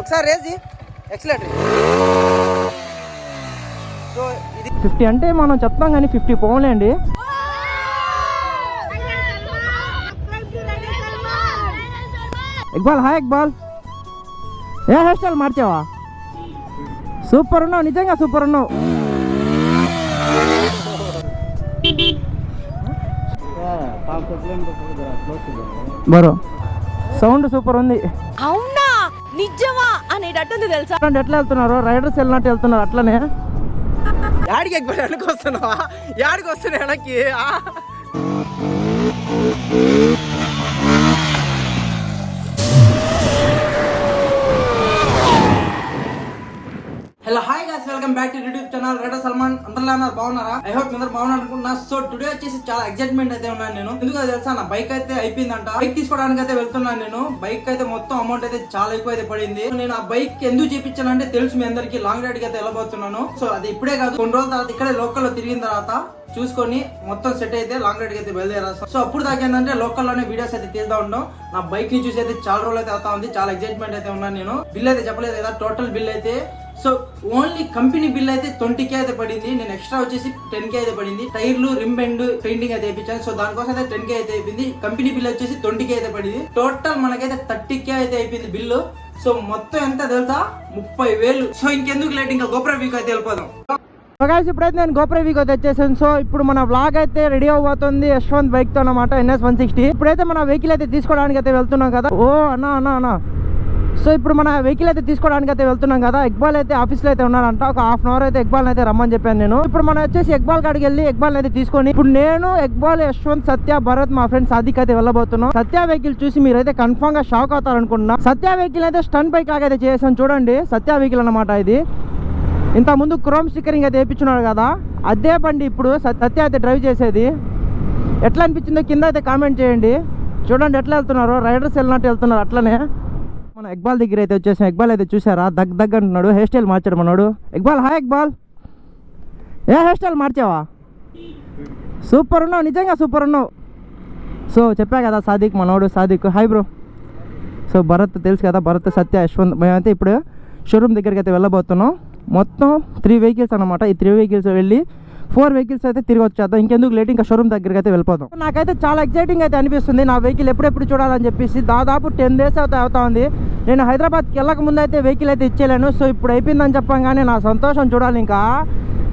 ఒకసారి రేసి accelerator so ఇది ఫిఫ్టీ అంటే మనం చెప్తాం కానీ ఫిఫ్టీ పోలేండి ఇక్బాల్ హాయ్ ఇక్బాల్. ఏ హెయిర్ స్టైల్ మార్చావా? సూపర్ ఉన్నావు నిజంగా సూపర్ ఉన్నావు. బరో సౌండ్ సూపర్ ఉంది. అవునా. నిజమా అనేటట్టుంది తెలుసా? ఎట్లా వెళ్తున్నారు? రైడర్స్ వెళ్ళినట్టు వెళ్తున్నారు అట్లనే. యాడికి ఎక్కడ వెనక్కి వస్తున్నావా? యాడికి వస్తున్నా వెనక్కి? Hello hi guys welcome back to YouTube channel redo Salman అందరిలో ఉన్నారు? బాగున్నారా? ఐ హోప్ అందరు బాగున్నారు అనుకుంటున్నా సో టుడే వచ్చేసి చాలా ఎక్సైట్మెంట్ అయితే ఉన్నాను నేను. ఎందుకు తెలుసా నా బైక్ అయితే అయిపోయిందంట. బైక్ తీసుకోవడానికి అయితే వెళ్తున్నాను నేను. బైక్ అయితే మొత్తం అమౌంట్ అయితే చాలా ఎక్కువ అయితే పడింది. నేను ఆ బైక్ ఎందుకు చేపించానంటే తెలుసు మీ అందరికి. లాంగ్ రైడ్కి అయితే వెళ్ళబోతున్నాను. సో అది ఇప్పుడే కాదు కొన్ని రోజుల తర్వాత ఇక్కడే లోకల్లో తిరిగిన తర్వాత చూసుకొని మొత్తం సెట్ అయితే లాంగ్ రైడ్ అయితే బయలుదేరా సో అప్పుడు దాకా ఏంటంటే లోకల్లోనే వీడియోస్ అయితే తీస్తా ఉంటాం నా బైక్ని చూసి అయితే చాలా రోజులు అయితే అవుతా ఉంది. చాలా ఎక్సైట్మెంట్ అయితే ఉన్నాను నేను. బిల్ అయితే చెప్పలేదు కదా టోటల్ బిల్ అయితే సో ఓన్లీ కంపెనీ బిల్ అయితే ట్వంటీ కే అయితే పడింది. నేను ఎక్స్ట్రా వచ్చేసి టెన్ కే అయితే పడింది. టైర్లు రిమ్ బెండ్ పెయింటింగ్ అయితే వేయించాను. సో దానికోసం అయితే టెన్ కే అయితే అయిపోయింది. కంపెనీ బిల్ వచ్చేసి ట్వంటీ కే అయితే పడింది. టోటల్ మనకైతే థర్టీ కే అయితే అయిపోయింది బిల్లు సో మొత్తం ఎంత తెలుసా? ముప్పై వేలు. సో ఇంకెందుకు లేట్ ఇంకా గోపుర వీక్ అయితే వెళ్ళిపోదాం. గాయస్ ఇప్పుడైతే నేను గోపుర వీక్ వచ్చేసాను. సో ఇప్పుడు మన వ్లాగ్ అయితే రెడీ అవబోతుంది యశ్వంత్ బైక్తో అనమాట ఎన్ఎస్ వన్ సిక్స్టీ ఇప్పుడైతే మన వెహికల్ అయితే తీసుకోవడానికి అయితే వెళ్తున్నాం కదా. ఓ అన్నా అన్నా అన్నా. సో ఇప్పుడు మన వెహికల్ అయితే తీసుకోవడానికి అయితే వెళ్తున్నాం కదా. ఎక్బాల్ అయితే ఆఫీస్లో అయితే ఉన్నాడంట. ఒక హాఫ్ అన్ అవర్ అయితే ఎక్బాల్ అయితే రమ్మని చెప్పాను నేను. ఇప్పుడు మనం వచ్చేసి ఎక్బాల్ కాడికి వెళ్ళి ఎక్బాల్ అయితే తీసుకొని ఇప్పుడు నేను ఎక్బాల్ యశ్వంత్ సత్య భరత్ మా ఫ్రెండ్ సాదిక్ అయితే వెళ్ళబోతున్నాం. సత్య వెహికల్ చూసి మీరైతే కన్ఫామ్గా షాక్ అవుతారనుకుంటున్నా. సత్య వెహికల్ అయితే స్టన్ బైక్ లాగా అయితే చేసాను చూడండి. సత్య వెహికల్ అన్నమాట ఇది. ఇంత ముందు క్రోమ్ స్టిక్కరింగ్ అయితే వేయించున్నాడు కదా. అదే బండి ఇప్పుడు సత్య అయితే డ్రైవ్ చేసేది. ఎట్లా అనిపించిందో కింద అయితే కామెంట్ చేయండి. చూడండి ఎట్లా వెళ్తున్నారు? రైడర్స్ వెళ్ళినట్టు వెళ్తున్నారు అట్లనే. మన ఎక్బాల్ దగ్గర అయితే వచ్చేసాం ఎక్బాల్ అయితే చూసారా? దగ్ దగ్ అంటున్నాడు హెయిర్ స్టైల్ మార్చాడు మనోడు. ఎక్బాల్ హాయ్ ఎక్బాల్ ఏ హెయిర్ స్టైల్ మార్చావా? సూపర్ ఉన్నావు నిజంగా సూపర్ ఉన్నావు. సో చెప్పా కదా సాదిక్ మనోడు. Sadiq hi bro so Bharat తెలుసు కదా భరత్ సత్య యశ్వంత్. మేమైతే ఇప్పుడు షోరూమ్ దగ్గరికి అయితే వెళ్ళబోతున్నాం. మొత్తం త్రీ వెహికల్స్ అనమాట ఈ త్రీ వెహికల్స్ వెళ్ళి ఫోర్ వెహికల్స్ అయితే తిరిగి వచ్చేద్దాం. ఇంకెందుకు లేట్? ఇంకా షోరూమ్ దగ్గరికి అయితే వెళ్ళిపోతాం నాకైతే చాలా ఎక్సైటింగ్ అయితే అనిపిస్తుంది. నా వెహికల్ ఎప్పుడెప్పుడు చూడాలని చెప్పేసి దాదాపు టెన్ డేస్ అయితే అవుతా ఉంది. నేను హైదరాబాద్కి వెళ్ళక ముందు అయితే వెహికల్ అయితే ఇచ్చేయలేను. సో ఇప్పుడు అయిపోయిందని చెప్పంగానే నా సంతోషం చూడాలి ఇంకా.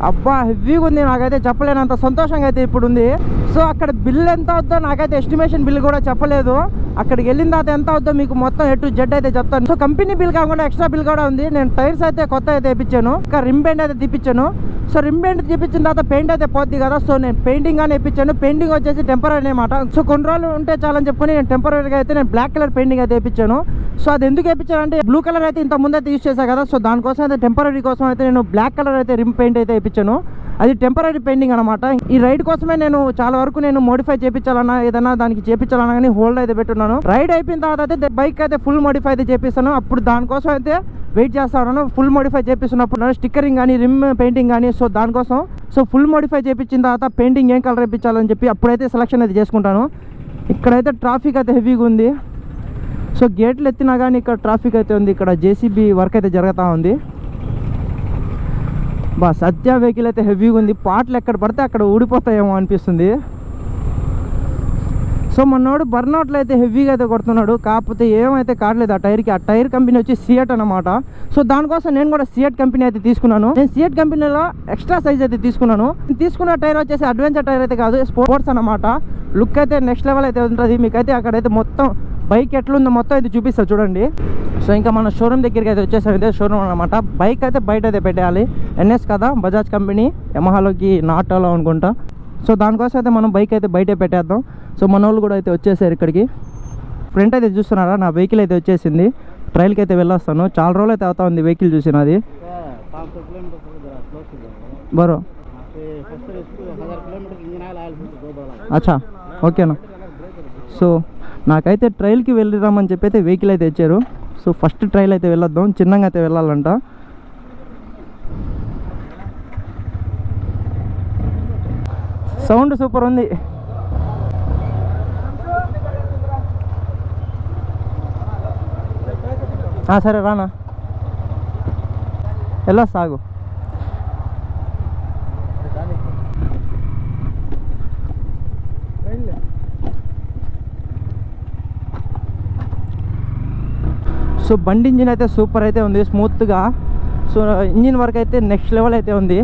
అబ్బా హెవీగా ఉంది. నాకైతే చెప్పలేనంత సంతోషంగా అయితే ఇప్పుడు ఉంది. సో అక్కడ బిల్ ఎంత అవుతుందో నాకైతే ఎస్టిమేషన్ బిల్ కూడా చెప్పలేదు. అక్కడికి వెళ్ళిన తర్వాత ఎంత అవుతుందో మీకు మొత్తం ఎటు జెడ్ అయితే చెప్తాను. సో కంపెనీ బిల్ కాకుండా ఎక్స్ట్రా బిల్ కూడా ఉంది. నేను టైర్స్ అయితే కొత్త అయితే తెప్పించాను. ఇంకా రిమ్ బెండ్ అయితే తెప్పించాను. సో రిమ్ బెండ్ తర్వాత పెయింట్ అయితే పోద్ది కదా. సో నేను పెయింటింగ్ అని తెప్పించాను పెయింటింగ్ వచ్చేసి టెంపరీ అనమాట సో కొన్ని రోజులు ఉంటే చాలని చెప్పుకొని నేను టెంపరీగా అయితే నేను బ్లాక్ కలర్ పెయింటింగ్ అయితే తెప్పించాను సో అది ఎందుకు వేయించాను బ్లూ కలర్ అయితే ఇంత ముందు అయితే యూస్ చేశాను కదా. సో దానికోసం అయితే టెంపరీ కోసం అయితే నేను బ్లాక్ కలర్ అయితే రిమ్ పెయింట్ అయితే వేయించాను అది టెంపరీ పెయింటింగ్ అనమాట ఈ రైడ్ కోసమే నేను చాలా వరకు నేను మోడిఫై చేపించాలన్నా ఏదైనా దానికి చేపించాలన్నా కానీ హోల్డ్ అయితే పెట్టున్నాను. రైడ్ అయిపోయిన తర్వాత అయితే బైక్ అయితే ఫుల్ మోడిఫై అయితే చేపిస్తాను. అప్పుడు దానికోసం అయితే వెయిట్ చేస్తాను ఫుల్ మోడిఫై చేపిస్తున్నప్పుడు స్టిక్కరింగ్ కానీ రిమ్ పెయింటింగ్ కానీ సో దానికోసం సో ఫుల్ మోడిఫై చేపించిన తర్వాత పెయింటింగ్ ఏం కలర్ వేయించాలని చెప్పి అప్పుడైతే సెలక్షన్ అయితే చేసుకుంటాను. ఇక్కడైతే ట్రాఫిక్ అయితే హెవీగా ఉంది. సో గేట్లు ఎత్తినా కానీ ఇక్కడ ట్రాఫిక్ అయితే ఉంది. ఇక్కడ జేసీబీ వర్క్ అయితే జరుగుతూ ఉంది. బా సత్య వెహికల్ అయితే హెవీగా ఉంది. పాటలు ఎక్కడ పడితే అక్కడ ఊడిపోతాయేమో అనిపిస్తుంది. సో మనోడు బర్నౌట్లో అయితే హెవీగా అయితే కొడుతున్నాడు. కాకపోతే ఏమైతే కావట్లేదు ఆ టైర్కి. ఆ టైర్ కంపెనీ వచ్చి సియట్ అనమాట సో దానికోసం నేను కూడా సియట్ కంపెనీ అయితే తీసుకున్నాను. నేను సియట్ కంపెనీలో ఎక్స్ట్రా సైజ్ అయితే తీసుకున్నాను. నేను తీసుకున్న టైర్ వచ్చేసి అడ్వెంచర్ టైర్ అయితే కాదు స్పోర్ట్స్ అనమాట లుక్ అయితే నెక్స్ట్ లెవెల్ అయితే ఉంటుంది. మీకైతే అక్కడైతే మొత్తం బైక్ ఎట్లుందో మొత్తం అయితే చూపిస్తా చూడండి. సో ఇంకా మన షోరూమ్ దగ్గరికి అయితే వచ్చేసాం. ఇదే షోరూమ్ అనమాట బైక్ అయితే బయట అయితే పెట్టేయాలి. ఎన్ఎస్ కదా బజాజ్ కంపెనీ యమహాలోకి నాటోలో అనుకుంటా. సో దానికోసం అయితే మనం బైక్ అయితే బయటే పెట్టేద్దాం. సో మన వాళ్ళు కూడా అయితే వచ్చేసారు ఇక్కడికి. ఫ్రంట్ అయితే చూస్తున్నారా? నా వెహికల్ అయితే వచ్చేసింది. ట్రైల్కి అయితే వెళ్ళొస్తాను. చాలా రోజులు అయితే అవుతా ఉంది వెహికల్ చూసినది బరో. అచ్చా. ఓకేనా సో నాకైతే ట్రైల్కి వెళ్ళిరామని చెప్పి అయితే వెహికల్ అయితే ఇచ్చారు. సో ఫస్ట్ ట్రైల్ అయితే వెళ్ళొద్దాం. చిన్నగా అయితే వెళ్ళాలంట. సౌండ్ సూపర్ ఉంది. సరే రానా? ఎలా సాగు? సో బండి ఇంజిన్ అయితే సూపర్ అయితే ఉంది స్మూత్గా సో ఇంజిన్ వర్క్ అయితే నెక్స్ట్ లెవెల్ అయితే ఉంది.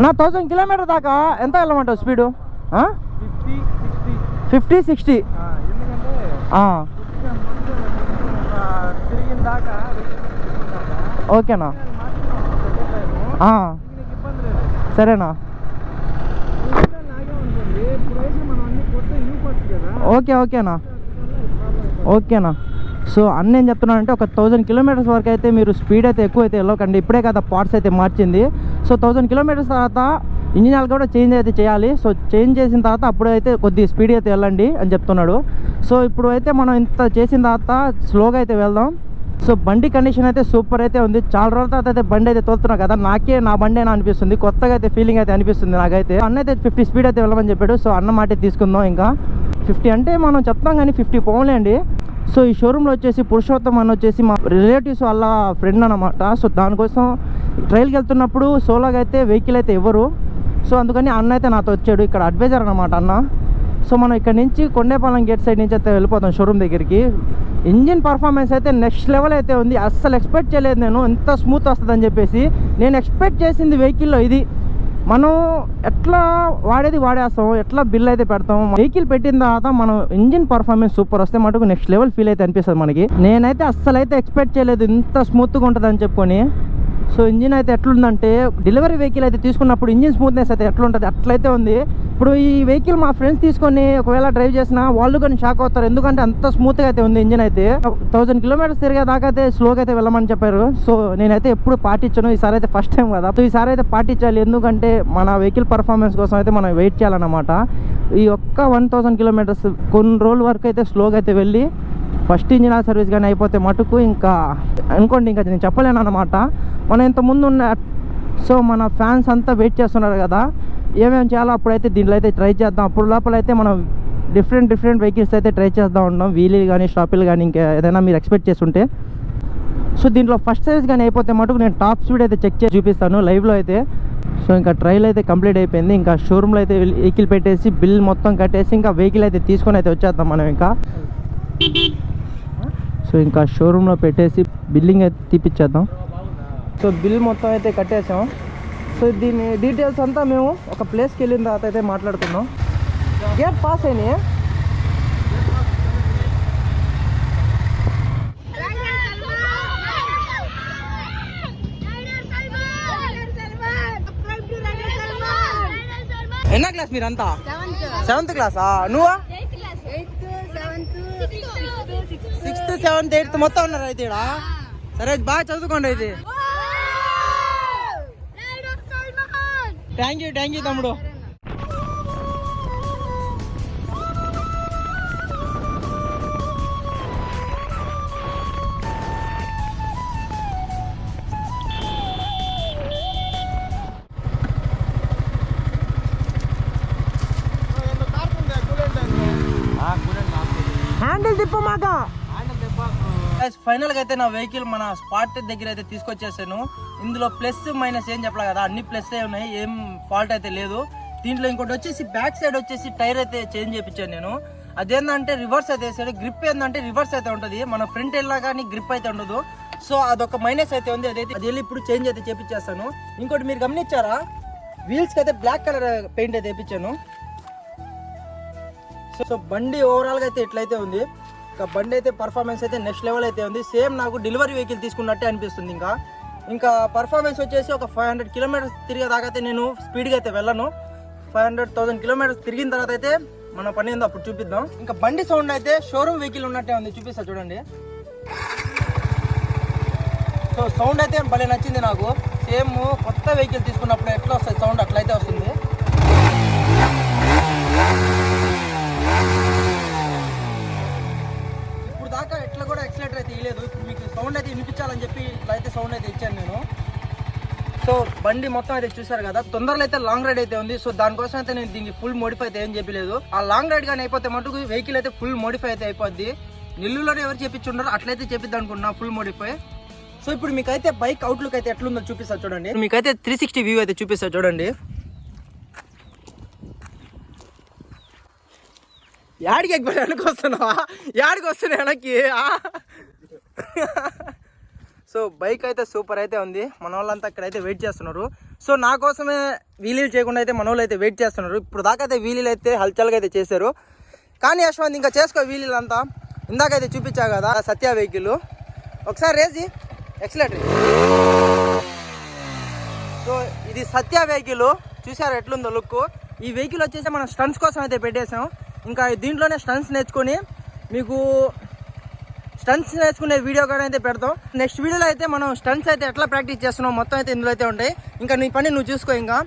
నా థౌజండ్ కిలోమీటర్ దాకా ఎంత వెళ్ళమంటావు స్పీడు ఫిఫ్టీ సిక్స్టీ ఓకేనా? సరేనా? ఓకే ఓకేనా? ఓకేనా? సో అన్న ఏం చెప్తున్నానంటే ఒక థౌజండ్ కిలోమీటర్స్ వరకు అయితే మీరు స్పీడ్ అయితే ఎక్కువ అయితే వెళ్ళకండి. ఇప్పుడే కదా పార్ట్స్ అయితే మార్చింది. సో థౌజండ్ కిలోమీటర్స్ తర్వాత ఇంజిన్ ఆయిల్ కూడా చేంజ్ అయితే చేయాలి. సో చేంజ్ చేసిన తర్వాత అప్పుడైతే కొద్ది స్పీడ్ అయితే వెళ్ళండి అని చెప్తున్నాడు. సో ఇప్పుడు అయితే మనం ఇంత చేసిన తర్వాత స్లోగా అయితే వెళ్దాం. సో బండి కండిషన్ అయితే సూపర్ అయితే ఉంది. చాలా రోజుల తర్వాత అయితే బండి అయితే తోలుతున్నా కదా నాకే నా బండి అయినా అనిపిస్తుంది. కొత్తగా అయితే ఫీలింగ్ అయితే అనిపిస్తుంది నాకైతే. అన్న అయితే ఫిఫ్టీ స్పీడ్ అయితే వెళ్ళమని చెప్పాడు. సో అన్న మాట తీసుకుందాం ఇంకా. ఫిఫ్టీ అంటే మనం చెప్తాం కానీ ఫిఫ్టీ పోలేండి సో ఈ షోరూంలో వచ్చేసి పురుషోత్తం అని వచ్చేసి మా రిలేటివ్స్ వాళ్ళ ఫ్రెండ్ అనమాట సో దానికోసం ట్రైల్కి వెళ్తున్నప్పుడు సోలోగా అయితే వెహికల్ అయితే ఇవ్వరు. సో అందుకని అన్న అయితే నాతో వచ్చాడు. ఇక్కడ అడ్వైజర్ అనమాట అన్న. సో మనం ఇక్కడ నుంచి కొండేపాలెం గేట్ సైడ్ నుంచి అయితే వెళ్ళిపోతాం షోరూమ్ దగ్గరికి. ఇంజిన్ పర్ఫార్మెన్స్ అయితే నెక్స్ట్ లెవెల్ అయితే ఉంది. అస్సలు ఎక్స్పెక్ట్ చేయలేదు నేను. ఎంత స్మూత్ వస్తుందని చెప్పేసి నేను ఎక్స్పెక్ట్ చేసింది వెహికల్లో ఇది. మనం ఎట్లా వాడేది వాడేస్తాం ఎట్లా బిల్ అయితే పెడతాం వెహికల్ పెట్టిన తర్వాత మనం ఇంజిన్ పర్ఫార్మెన్స్ సూపర్ వస్తే మటుకు నెక్స్ట్ లెవెల్ ఫీల్ అయితే అనిపిస్తుంది మనకి. నేనైతే అస్సలు అయితే ఎక్స్పెక్ట్ చేయలేదు ఇంత స్మూత్గా ఉంటుందని చెప్పుకొని. సో ఇంజిన్ అయితే ఎట్లుందంటే డెలివరీ వెహికల్ అయితే తీసుకున్నప్పుడు ఇంజిన్ స్మూత్నెస్ అయితే ఎట్లుంటుంది? అట్లయితే ఉంది. ఇప్పుడు ఈ వెహికల్ మా ఫ్రెండ్స్ తీసుకొని ఒకవేళ డ్రైవ్ చేసినా వాళ్ళు కానీ షాక్ అవుతారు. ఎందుకంటే అంత స్మూత్గా అయితే ఉంది ఇంజిన్ అయితే. థౌసండ్ కిలోమీటర్స్ తిరిగేదాకా అయితే స్లోగా అయితే వెళ్ళమని చెప్పారు. సో నేనైతే ఎప్పుడు పాటించను. ఈసారి అయితే ఫస్ట్ టైం కదా. సో ఈసారి అయితే పాటించాలి. ఎందుకంటే మన వెహికల్ పర్ఫార్మెన్స్ కోసం అయితే మనం వెయిట్ చేయాలన్నమాట. ఈ ఒక్క వన్ థౌసండ్ కిలోమీటర్స్ కొన్ని రోజుల వరకు అయితే స్లోగా అయితే వెళ్ళి ఫస్ట్ ఇంజిన్ ఆయిల్ సర్వీస్ కానీ అయిపోతే మటుకు ఇంకా అనుకోండి ఇంకా నేను చెప్పలేను అనమాట మనం ఇంత ముందు ఉన్న సో మన ఫ్యాన్స్ అంతా వెయిట్ చేస్తున్నారు కదా. ఏమేమి చేయాలో అప్పుడైతే దీంట్లో అయితే ట్రై చేద్దాం. అప్పుడు లోపల అయితే మనం డిఫరెంట్ డిఫరెంట్ వెహికల్స్ అయితే ట్రై చేద్దాం ఉన్నాం. వీలీలు కానీ షాపులు కానీ ఇంకా ఏదైనా మీరు ఎక్స్పెక్ట్ చేస్తుంటే. సో దీంట్లో ఫస్ట్ సర్వీస్ కానీ అయిపోతే మటుకు నేను టాప్ స్పీడ్ అయితే చెక్ చేసి చూపిస్తాను లైవ్లో అయితే. సో ఇంకా ట్రైల్ అయితే కంప్లీట్ అయిపోయింది. ఇంకా షోరూమ్లో అయితే వెహికల్ పెట్టేసి బిల్ మొత్తం కట్టేసి ఇంకా వెహికల్ అయితే తీసుకొని అయితే వచ్చేద్దాం మనం ఇంకా. సో ఇంకా షోరూంలో పెట్టేసి బిల్లింగ్ అయితే తీపిచ్చేద్దాం. సో బిల్ మొత్తం అయితే కట్టేసాం. సో దీని డీటెయిల్స్ అంతా మేము ఒక ప్లేస్కి వెళ్ళిన తర్వాత అయితే మాట్లాడుకుందాం. గేట్ పాస్ అయినాయి? ఎన్నా క్లాస్ మీరంతా? సెవెంత్ క్లాసా? నువ్వా? సెవెంత్ ఎయిత్ మొత్తం ఉన్నారు అయితే ఈడ. సరే బాగా చదువుకోండి అయితే. థ్యాంక్ యూ థ్యాంక్ యూ తమ్ముడు. హ్యాండిల్ తిప్పమాక ఫైనల్గా అయితే నా వెహికల్ మన స్పాట్ దగ్గర అయితే తీసుకొచ్చేసాను. ఇందులో ప్లస్ మైనస్ ఏం చెప్పలే కదా అన్ని ప్లస్ ఉన్నాయి ఏం ఫాల్ట్ అయితే లేదు. దీంట్లో ఇంకోటి వచ్చేసి బ్యాక్ సైడ్ వచ్చేసి టైర్ అయితే చేంజ్ చేయించాను నేను. అదేంటంటే రివర్స్ అయితే వేసాడు గ్రిప్ ఏంటంటే రివర్స్ అయితే ఉంటుంది. మన ఫ్రంట్ వెళ్ళినా కానీ గ్రిప్ అయితే ఉండదు. సో అదొక మైనస్ అయితే ఉంది. అదైతే అది వెళ్ళి ఇప్పుడు చేంజ్ అయితే చేపించేస్తాను. ఇంకోటి మీరు గమనించారా? వీల్స్కి అయితే బ్లాక్ కలర్ పెయింట్ అయితే వేయించాను సో బండి ఓవరాల్గా అయితే ఇట్లయితే ఉంది. ఇంకా బండి అయితే పర్ఫార్మెన్స్ అయితే నెక్స్ట్ లెవెల్ అయితే ఉంది. సేమ్ నాకు డెలివరీ వెహికల్ తీసుకున్నట్టే అనిపిస్తుంది ఇంకా. ఇంకా పర్ఫార్మెన్స్ వచ్చేసి ఒక ఫైవ్ హండ్రెడ్ కిలోమీటర్స్ తిరిగేదాకా అయితే నేను స్పీడ్గా అయితే వెళ్ళను. ఫైవ్ హండ్రెడ్ థౌసండ్ కిలోమీటర్స్ తిరిగిన తర్వాత అయితే మన పని ఏందో అప్పుడు చూపిద్దాం. ఇంకా బండి సౌండ్ అయితే షోరూమ్ వెహికల్ ఉన్నట్టే ఉంది. చూపిస్తా చూడండి. సో సౌండ్ అయితే భలే నచ్చింది నాకు. సేమ్ కొత్త వెహికల్ తీసుకున్నప్పుడు ఎట్లా వస్తుంది సౌండ్ అట్లయితే వస్తుంది. అయితే ఇవ్వలేదు ఇప్పుడు మీకు సౌండ్ అయితే వినిపించాలని చెప్పి ఇట్లా అయితే సౌండ్ అయితే ఇచ్చాను నేను. సో బండి మొత్తం అయితే చూసారు కదా తొందరలో అయితే లాంగ్ రైడ్ అయితే ఉంది. సో దానికోసం అయితే నేను దీనికి ఫుల్ మోడిఫై అయితే ఏం చెప్పలేదు. ఆ లాంగ్ రైడ్ కానీ అయిపోతే మటుకు వెహికల్ అయితే ఫుల్ మోడిఫై అయితే అయిపోద్ది. నెల్లూరులో ఎవరు చేపించుంటారో అట్లయితే చేపిద్దాం అనుకున్నా ఫుల్ మోడిఫై సో ఇప్పుడు మీకైతే బైక్ అవుట్లుక్ అయితే ఎట్లుందో చూపిస్తా చూడండి. మీకైతే త్రీ సిక్స్టీ వ్యూ అయితే చూపిస్తా చూడండి. యాడికి ఎక్కువ వెనక్కి వస్తున్నావా? యాడికి వస్తున్నా వెనక్కి? సో బైక్ అయితే సూపర్ అయితే ఉంది. మన వాళ్ళంతా అక్కడైతే వెయిట్ చేస్తున్నారు. సో నా కోసమే వీలీలు చేయకుండా అయితే మన అయితే వెయిట్ చేస్తున్నారు. ఇప్పుడు దాకా అయితే వీలీలు అయితే హల్చల్గా అయితే చేశారు. కానీ యశ్వంత్ ఇంకా చేసుకో వీలీలు అంతా ఇందాకైతే చూపించా కదా సత్య వెహికల్. ఒకసారి రేసి ఎక్సలేటర్ సో ఇది సత్య వెహికల్. చూసారు ఎట్లుందో లుక్ ఈ వెహికల్ వచ్చేసి మనం స్టన్స్ కోసం అయితే పెట్టేసాం ఇంకా దీంట్లోనే స్టన్స్ నేర్చుకొని మీకు స్టన్స్ నేర్చుకునే వీడియో కూడా అయితే పెడతాం. నెక్స్ట్ వీడియోలో అయితే మనం స్టన్స్ అయితే ఎట్లా ప్రాక్టీస్ చేస్తున్నాం మొత్తం అయితే ఇందులో అయితే ఉంటాయి. ఇంకా నీ పని నువ్వు చూసుకో ఇంకా.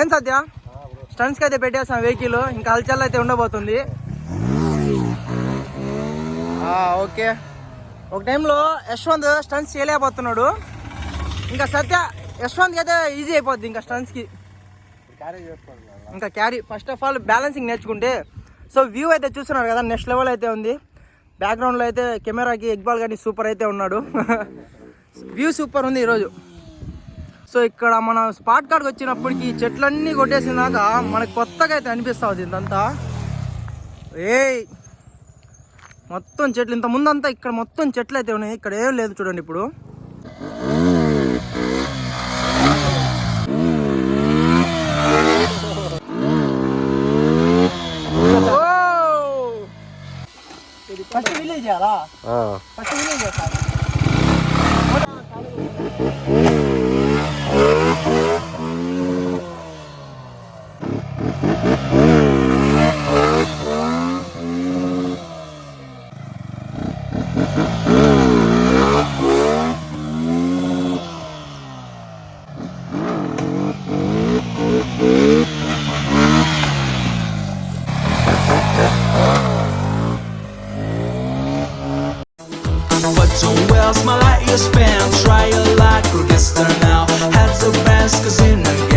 ఏం సత్య? స్టన్స్కి అయితే పెట్టేసాం వెహికల్ ఇంకా హల్చల్ అయితే ఉండబోతుంది. ఓకే. ఒక టైంలో యశ్వంత్ స్టన్స్ చేయలేకపోతున్నాడు. ఇంకా సత్య యశ్వంత్కి అయితే ఈజీ అయిపోద్ది ఇంకా స్టన్స్కి ఇంకా carry first of all balancing నేర్చుకుంటే సో వ్యూ అయితే చూస్తున్నారు కదా నెక్స్ట్ లెవెల్ అయితే ఉంది. బ్యాక్గ్రౌండ్లో అయితే కెమెరాకి ఎగ్బాల్ కానీ సూపర్ అయితే ఉన్నాడు. వ్యూ సూపర్ ఉంది ఈరోజు. సో ఇక్కడ మనం స్పాట్ కార్డ్కి వచ్చినప్పటికి చెట్లన్నీ కొట్టేసినాక మనకు కొత్తగా అయితే అనిపిస్తుంది ఇదంతా. ఏయ్! మొత్తం చెట్లు ఇంత ముందంతా ఇక్కడ మొత్తం చెట్లు అయితే ఉన్నాయి. ఇక్కడ ఏం లేదు చూడండి ఇప్పుడు. ఫస్ట్ విలేజ్ చేయాలా ఫస్ట్ విలేజ్ చేస్తాను But your spam, try your luck, we're now. Heads up, best casino.